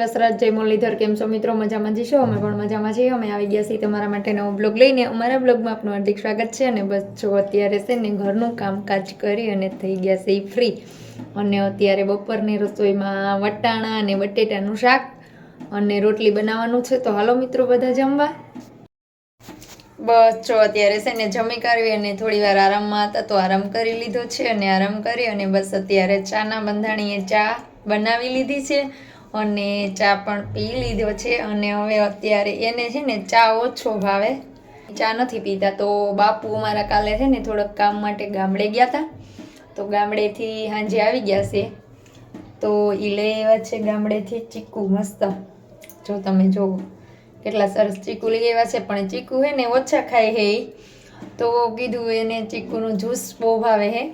વસરાજ જય મુરલીધર, કેમ છો મિત્રો? મજામાં જશો અમે પણ મજામાં છીએ. અમે આવી ગયા છીએ તમારા માટે નવો બ્લોગ લઈને. અમારા બ્લોગમાં આપનું હાર્દિક સ્વાગત છે અને બસ જો અત્યારે છે ને ઘરનું કામકાજ કરી અને થઈ ગયા છે ફ્રી અને અત્યારે બપોરની રસોઈમાં વટાણા અને બટેટાનું શાક અને રોટલી બનાવવાનું છે. તો હાલો મિત્રો, બધા જમવા. બસ જો અત્યારે છે ને જમી કરવી અને થોડી વાર આરામમાં હતા તો આરામ કરી લીધો છે અને આરામ કરી અને બસ અત્યારે ચાના બંધાણીએ ચા બનાવી લીધી છે. અને ચા પણ પી લીધો છે અને હવે અત્યારે એને છે ને ચા ઓછો ભાવે. ચા નથી પીતા તો બાપુ મારા કાલે છે ને થોડોક કામ માટે ગામડે ગયા હતા તો ગામડેથી સાંજે આવી ગયા છે. તો એ લઈ આવ્યા છે ગામડેથી ચીકુ મસ્ત. જો તમે જોવો, કેટલા સરસ ચીકુ લઈ આવ્યા છે. પણ ચીકુ હે ને ઓછા ખાય હે. તો કીધું એને ચીકુનું જ્યુસ બહુ ભાવે હે.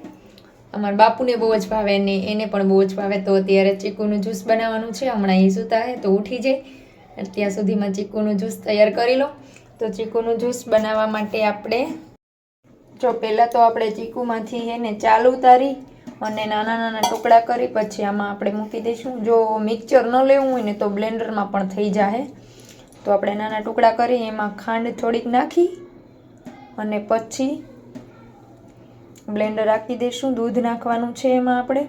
અમારા બાપુને બહુ જ ભાવે ને એને પણ બહુ જ ભાવે. તો અત્યારે ચીકુનું જ્યુસ બનાવવાનું છે. હમણાં એ સૂતા હે તો ઉઠી જાય. ત્યાં સુધીમાં ચીકુનું જ્યુસ તૈયાર કરી લો. તો ચીકુનું જ્યુસ બનાવવા માટે આપણે જો પહેલાં તો આપણે ચીકુમાંથી એને ચાલ ઉતારી અને નાના નાના ટુકડા કરી પછી આમાં આપણે મૂકી દઈશું. જો મિક્સર ન લેવું હોય ને તો બ્લેન્ડરમાં પણ થઈ જાય તો આપણે નાના ટુકડા કરી એમાં ખાંડ થોડીક નાખી અને પછી બ્લેન્ડર રાખી દઈશું, દૂધ નાખવાનું છે એમાં આપણે.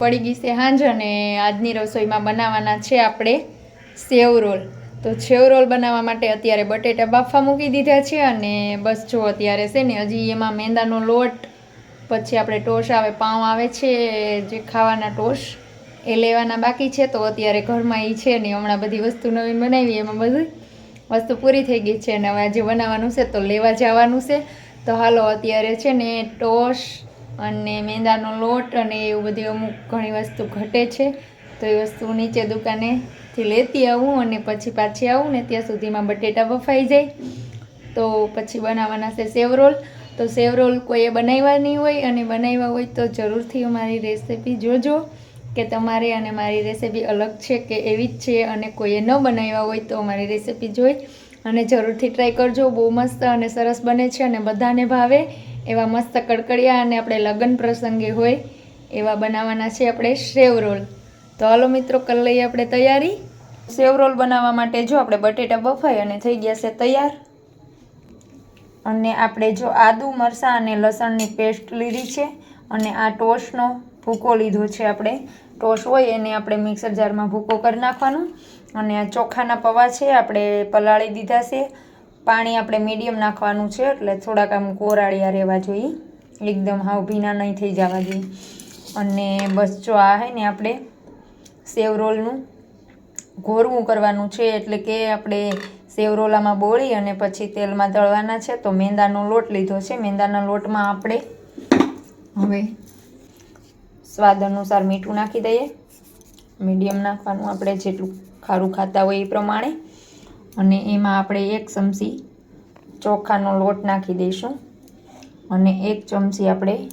પડી ગઈ છે હાંજ અને આજની રસોઈમાં બનાવવાના છે આપણે સેવ રોલ. તો છેવ રોલ બનાવવા માટે અત્યારે બટેટા બાફવા મૂકી દીધા છે અને બસ જો અત્યારે છે ને હજી એમાં મેંદાનો લોટ, પછી આપણે ટોશ આવે, પાઉં આવે છે, જે ખાવાના ટોશ એ લેવાના બાકી છે. તો અત્યારે ઘરમાં એ છે ને હમણાં બધી વસ્તુ નવીન બનાવી, એમાં બધી વસ્તુ પૂરી થઈ ગઈ છે અને હવે આજે બનાવવાનું છે તો લેવા જવાનું છે. તો હાલો અત્યારે છે ને ટોશ અને મેંદાનો લોટ અને એવું બધી અમુક ઘણી વસ્તુ ઘટે છે. તો એ વસ્તુ નીચે દુકાનેથી લેતી આવું અને પછી પાછી આવું ને ત્યાં સુધીમાં બટેટા બફાઈ જાય. તો પછી બનાવવાના છે સેવ રોલ તો સેવ રોલ કોઈએ બનાવવાની હોય અને બનાવ્યા હોય તો જરૂરથી અમારી રેસીપી જોજો કે તમારે અને મારી રેસીપી અલગ છે કે એવી જ છે અને કોઈએ ન બનાવ્યા હોય તો અમારી રેસીપી જોઈ અને જરૂરથી ટ્રાય કરજો. બહુ મસ્ત અને સરસ બને છે અને બધાને ભાવે એવા મસ્ત કડકડિયા અને આપણે લગ્ન પ્રસંગે હોય એવા બનાવવાના છે આપણે સેવ રોલ તો હાલો મિત્રો, કરી લઈએ આપણે તૈયારી. સેવ રોલ બનાવવા માટે જો આપણે બટેટા બફાઈ અને થઈ ગયા છે તૈયાર. અને આપણે જો આદુ, મરચાં અને લસણની પેસ્ટ લીધી છે અને આ ટોસનો ભૂકો લીધો છે આપણે. ટોસ હોય એને આપણે મિક્સર જારમાં ભૂકો કરી નાખવાનો. અને આ ચોખાના પૌવા છે, આપણે પલાળી દીધા છે. પાણી આપણે મીડિયમ નાખવાનું છે, એટલે થોડાક આમ કોરાળિયા રહેવા જોઈએ. એકદમ હાવ ભીના નહીં થઈ જવા જોઈએ. અને બસ જો આ હે ને આપણે સેવ રોલનું ઘોરવું કરવાનું છે એટલે કે આપણે સેવ રોલામાં બોળી અને પછી તેલમાં તળવાના છે તો મેંદાનો લોટ લીધો છે. મેંદાના લોટમાં આપણે હવે સ્વાદ અનુસાર મીઠું નાખી દઈએ. મીડિયમ નાખવાનું આપણે જેટલું ખારું ખાતા હોય એ પ્રમાણે. અને એમાં આપણે એક ચમચી ચોખાનો લોટ નાખી દઈશું. અને એક ચમચી આપણે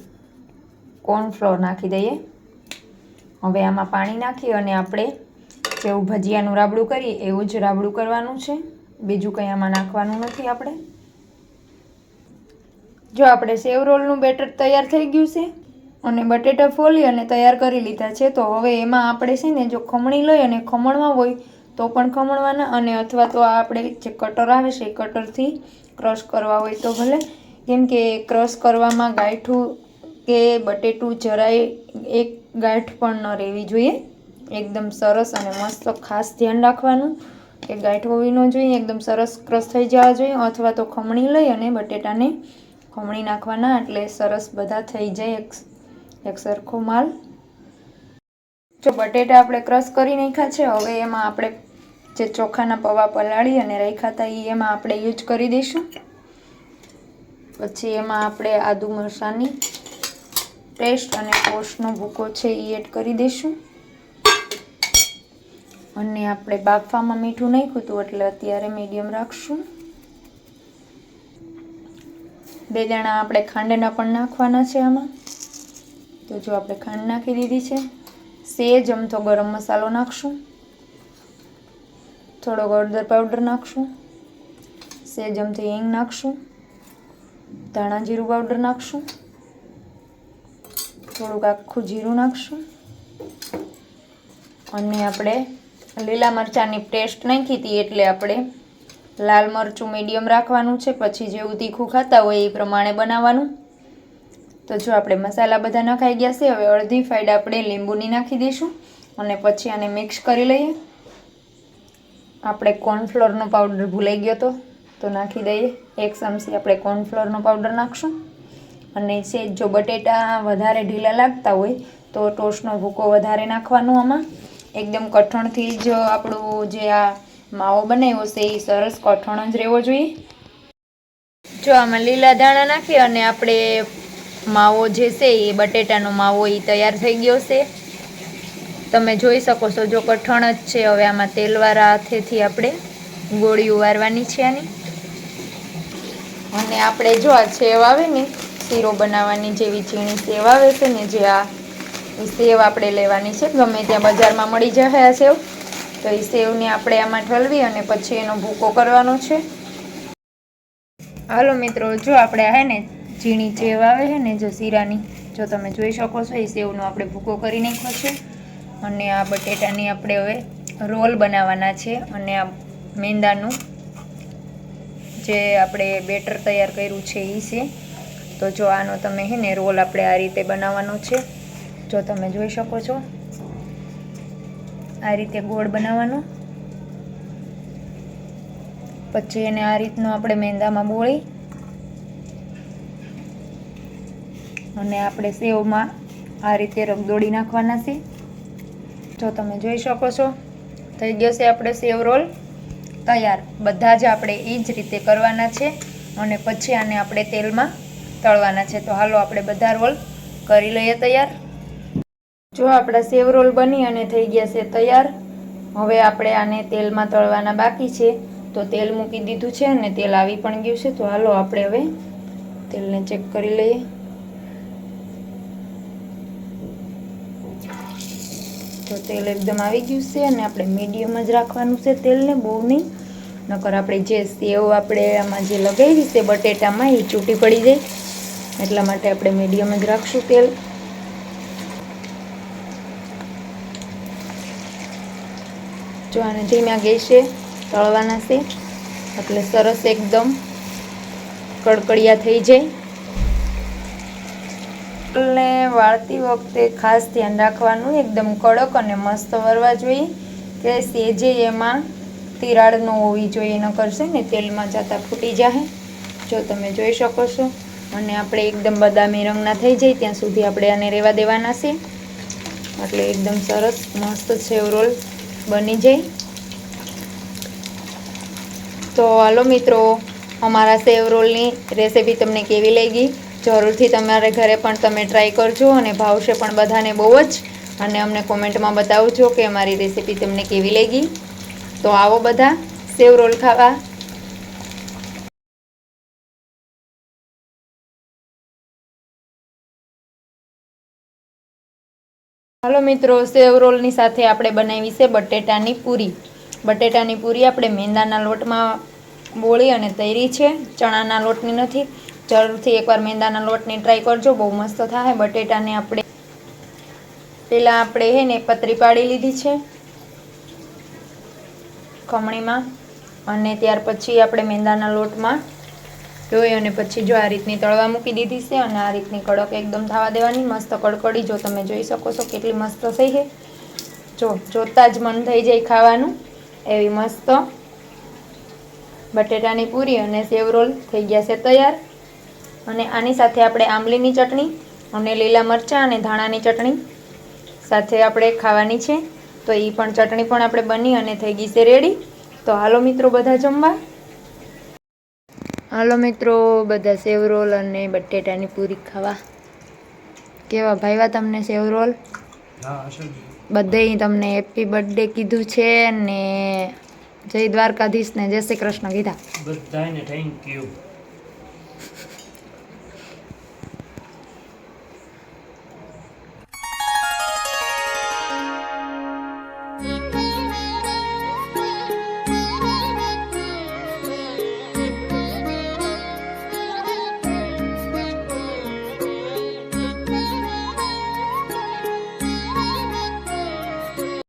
કોર્નફ્લોર નાખી દઈએ. હવે આમાં પાણી નાખી અને આપણે જેવું ભજીયાનું રાબડું કરીએ, એવું જ રાબડું કરવાનું છે. બીજું કંઈ આમાં નાખવાનું નથી આપણે. જો આપણે સેવ રોલનું બેટર તૈયાર થઈ ગયું છે અને બટેટા ફોલી અને તૈયાર કરી લીધા છે, તો હવે એમાં આપણે છે ને જો ખમણી લઈ અને ખમણવા હોય તો પણ ખમણવાના અને અથવા તો આપણે જે કટર આવે છે એ કટરથી ક્રશ કરવા હોય તો ભલે. કેમ કે ક્રશ કરવામાં ગાંઠું કે બટેટું જરાય એક ગાંઠ પણ ન રહેવી જોઈએ. એકદમ સરસ અને મસ્ત ખાસ ધ્યાન રાખવાનું કે ગાંઠ હોવી ન જોઈએ, એકદમ સરસ ક્રશ થઈ જવા જોઈએ અથવા તો ખમણી લઈ અને બટેટાને ખમણી નાખવાના એટલે સરસ બધા થઈ જાય એક એક સરખો માલ. જો બટેટા આપણે ક્રશ કરી નાખ્યા છે, હવે એમાં આપણે જે ચોખાના પૌવા પલાળી અને રાખ્યા હતા એ એમાં આપણે યુઝ કરી દઈશું. પછી એમાં આપણે આદુ મરચાંની પેસ્ટ અને કોષનો ભૂકો છે એ એડ કરી દઈશું. અને આપણે બાફવામાં મીઠું નાખ્યું હતું એટલે અત્યારે મીડિયમ રાખશું. બે દાણા આપણે ખાંડના પણ નાખવાના છે આમાં. તો જો આપણે ખાંડ નાખી દીધી છે. સેજ અમથો ગરમ મસાલો નાખશું. થોડોક હળદર પાવડર નાખશું. સેજ અમથી હિંગ નાખશું. ધાણા જીરું પાવડર નાખશું. થોડુંક આખું જીરું નાખશું. અને આપણે લીલા મરચાંની પેસ્ટ નાખી હતી એટલે આપણે લાલ મરચું મીડિયમ રાખવાનું છે. પછી જેવું તીખું ખાતા હોય એ પ્રમાણે બનાવવાનું. તો જો આપણે મસાલા બધા નખાઈ ગયા છે, હવે અડધી ફાઈડ આપણે લીંબુની નાખી દઈશું અને પછી આને મિક્સ કરી લઈએ. આપણે કોર્નફ્લોરનો પાવડર ભૂલાઈ ગયો તો તો નાખી દઈએ. એક ચમચી આપણે કોર્નફ્લોરનો પાવડર નાખશું. અને છે જો બટેટા વધારે ઢીલા લાગતા હોય, તો ટોસ્ટનો ભૂકો વધારે નાખવાનો આમાં. એકદમ કઠણથી જ આપણું જે આ માવો બનાવ્યો છે, એ સરસ કઠણ જ રહેવો જોઈએ. જો આમાં લીલા ધાણા નાખી અને આપણે માવો જે છે, એ બટેટાનો માવો એ તૈયાર થઈ ગયો છે. તમે જોઈ શકો છો, જો કઠણ જ છે, હવે આમાં તેલવાળા હાથેથી આપણે ગોળી વારવાની છે આની. અને આપણે જો આ છેવ આવે ને શીરો બનાવવાની જેવી ઝીણી સેવ આવે છે ને જે આ સેવ આપણે લેવાની છે, ગમે ત્યાં બજારમાં મળી જાય આ સેવ, તો એ સેવને આપણે આમાં ઠલવી અને પછી એનો ભૂકો કરવાનો છે. હાલો મિત્રો, જો આપણે હે ને ઝીણી સેવ આવે છે ને જો શીરાની, જો તમે જોઈ શકો છો, એ સેવનો આપણે ભૂકો કરી નાખ્યો છે. અને આ બટેટાની આપણે હવે રોલ બનાવવાના છે અને આ મેંદાનું જે આપણે બેટર તૈયાર કર્યું છે, એ છે. તો જો આનો તમે હે ને રોલ આપણે આ રીતે બનાવવાનો છે, જો તમે જોઈ શકો છો. આ રીતે ગોળ બનાવવાનો. પછી એને આ રીતનો આપણે મેંદામાં બોળી. અને આપણે સેવમાં આ રીતે રગદોળી નાખવાના છે. જો તમે જોઈ શકો છો, થઈ ગયો છે આપણે સેવ રોલ. તૈયાર. બધા જ આપણે એ જ રીતે કરવાના છે. અને પછી આને આપણે તેલમાં તળવાના છે. તો હાલો આપણે બધા રોલ કરી લઈએ તૈયાર. જો આપણા સેવ રોલ બની અને થઈ ગયા છે તૈયાર, હવે આપણે આને તેલમાં તળવાના બાકી છે. તો તેલ મૂકી દીધું છે અને તેલ આવી પણ ગયું છે. તો હાલો આપણે હવે તેલને ચેક કરી લઈએ. તો તેલ એકદમ આવી ગયું છે અને આપણે મીડિયમ જ રાખવાનું છે તેલને બહુ નહીં નકર આપણે જે સેવ આપણે આમાં જે લગાવી છે બટેટામાં, એ ચૂંટી પડી જાય. એટલા માટે આપણે મીડિયમ જ રાખશું તેલ. જો આને ધીમા ગેસે તળવાના છે, એટલે સરસ એકદમ કડકડિયા થઈ જાય. એટલે વાળતી વખતે ખાસ ધ્યાન રાખવાનું, એકદમ કડક અને મસ્ત વરવા જોઈએ. કે સેજે એમાં તિરાડ ન હોવી જોઈએ, ન કરશે ને તેલમાં જતા ફૂટી જાય જો તમે જોઈ શકો છો. અને આપણે એકદમ બદામી રંગના થઈ જાય ત્યાં સુધી આપણે આને રહેવા દેવાના છે. એટલે એકદમ સરસ, મસ્ત સેવ રોલ બની જાય. તો હાલો મિત્રો, અમારા સેવ રોલની રેસીપી તમને કેવી લાગી? જરૂરથી તમારે ઘરે પણ તમે ટ્રાય કરજો અને ભાવશે પણ બધાને બહુ જ. અને અમને કોમેન્ટમાં બતાવજો કે અમારી રેસીપી તમને કેવી લાગી. તો આવો બધા સેવ રોલ ખાવા. હાલો મિત્રો, સેવ રોલની સાથે આપણે બનાવી છે બટેટાની પૂરી. બટેટાની પૂરી આપણે મેંદાના લોટમાં બોળી અને તૈરી છે. ચણાના લોટની નથી. જરૂરથી એકવાર મેંદાના લોટની ટ્રાય કરજો, બહુ મસ્ત થાય. બટેટાને આપણે પહેલાં આપણે હે ને પતરી પાડી લીધી છે ખમણીમાં. અને ત્યાર પછી આપણે મેંદાના લોટમાં ધોઈ અને પછી જો આ રીતની તળવા મૂકી દીધી છે અને આ રીતની કડક એકદમ થવા દેવાની, મસ્ત કડકડી જો તમે જોઈ શકો છો કેટલી મસ્ત થઈ છે. જો, જોતાં જ મન થઈ જાય ખાવાનું. એવી મસ્ત બટેટાની પૂરી અને સેવ રોલ થઈ ગયા છે તૈયાર. અને આની સાથે આપણે આંબલીની ચટણી અને લીલા મરચાં અને ધાણાની ચટણી સાથે આપણે ખાવાની છે. તો એ પણ ચટણી પણ આપણે બની અને થઈ ગઈ છે રેડી તો હાલો મિત્રો, બધા જમવા. હાલો મિત્રો બધા સેવ રોલ અને બટેટાની પૂરી ખાવા. કેવા ભાઈવા તમને સેવ રોલ? બધે તમને હેપી બર્થડે કીધું છે ને જય દ્વારકાધીશ ને જય શ્રી કૃષ્ણ કીધા. બધાને થેન્ક યુ